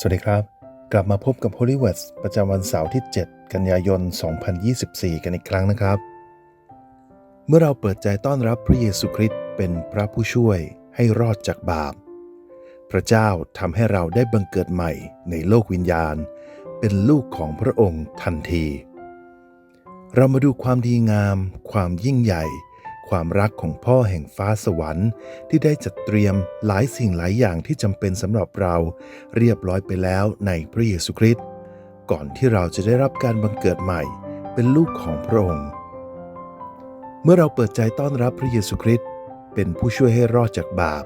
สวัสดีครับ กลับมาพบกับ Holy Words ประจำวันเสาร์ที่ 7 กันยายน 2024 กันอีกครั้งนะครับ เมื่อเราเปิดใจต้อนรับพระเยซูคริสต์เป็นพระผู้ช่วยให้รอดจากบาป พระเจ้าทำให้เราได้บังเกิดใหม่ในโลกวิญญาณ เป็นลูกของพระองค์ทันที เรามาดูความดีงาม ความยิ่งใหญ่ ความรักของพ่อแห่งฟ้าสวรรค์ ที่ได้จัดเตรียมหลายสิ่งหลายอย่างที่จำเป็นสำหรับเรา เรียบร้อยไปแล้วในพระเยซูคริสต์ก่อนที่เราจะได้รับการบังเกิดใหม่ เป็นลูกของพระองค์ เมื่อเราเปิดใจต้อนรับพระเยซูคริสต์เป็นผู้ช่วยให้รอดจากบาป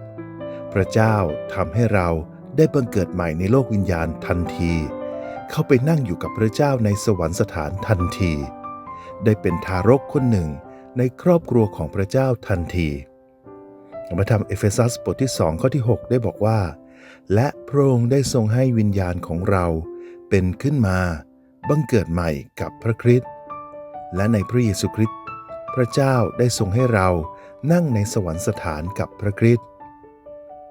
พระเจ้าทำให้เราได้บังเกิดใหม่ในโลกวิญญาณทันที เข้าไปนั่งอยู่กับพระเจ้าในสวรรคสถานทันที ได้เป็นทารกคนหนึ่ง ในครอบครัวของพระเจ้าทันทีพระธรรมเอเฟซัสบทที่2ข้อที่ 6 ได้บอกว่า และพระองค์ได้ทรงให้วิญญาณของเราเป็นขึ้นมาบังเกิดใหม่กับพระคริสต์และในพระเยซูคริสต์พระเจ้าได้ทรงให้เรานั่งในสวรรคสถานกับพระคริสต์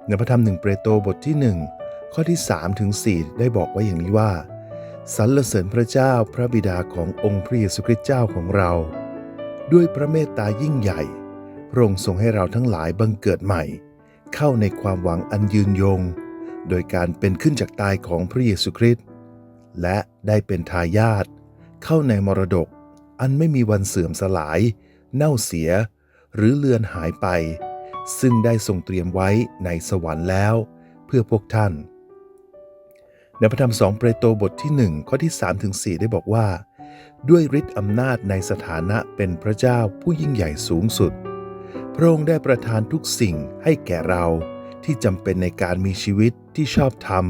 ในพระธรรมหนึ่งเปโตรบทที่ 1 ข้อที่3ถึง4ได้บอกไว้อย่างนี้ว่าสรรเสริญพระเจ้าพระบิดาขององค์พระเยซูคริสต์เจ้าของเรา ด้วยพระเมตตายิ่งใหญ่ พระองค์ทรงให้เราทั้งหลายบังเกิดใหม่ เข้าในความหวังอันยืนยง โดยการเป็นขึ้นจากตายของพระเยซูคริสต์และได้เป็นทายาทเข้าในมรดก อันไม่มีวันเสื่อมสลาย เน่าเสีย หรือเลือนหายไป ซึ่งได้ทรงเตรียมไว้ในสวรรค์แล้ว เพื่อพวกท่าน ในพระธรรมสองเปโตรบทที่ 1 ข้อที่3ถึง4ได้บอกว่า ด้วยฤทธิ์อำนาจในสถานะเป็นพระเจ้าผู้ยิ่งใหญ่สูงสุด พระองค์ได้ประทานทุกสิ่งให้แก่เราที่จำเป็นในการมีชีวิตที่ชอบธรรม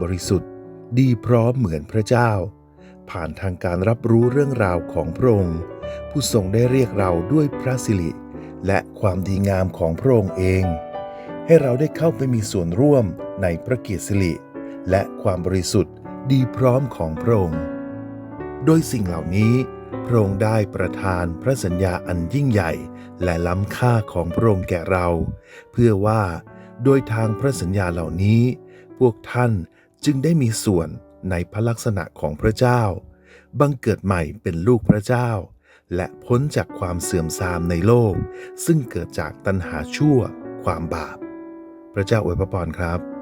บริสุทธิ์ ดีพร้อมเหมือนพระเจ้า ผ่านทางการรับรู้เรื่องราวของพระองค์ ผู้ทรงได้เรียกเราด้วยพระสิริ และความดีงามของพระองค์เอง ให้เราได้เข้าไปมีส่วนร่วมในพระเกียรติสิริและความบริสุทธิ์ดีพร้อมของพระองค์ โดยสิ่งเหล่านี้พระองค์ได้ประทานพระสัญญาอันยิ่งใหญ่และล้ำค่าของพระองค์แก่เรา เพื่อว่าโดยทางพระสัญญาเหล่านี้ พวกท่านจึงได้มีส่วนในพระลักษณะของพระเจ้า บังเกิดใหม่เป็นลูกพระเจ้า และพ้นจากความเสื่อมทรามในโลก ซึ่งเกิดจากตัณหาชั่ว ความบาป พระเจ้าอวยพระพรครับ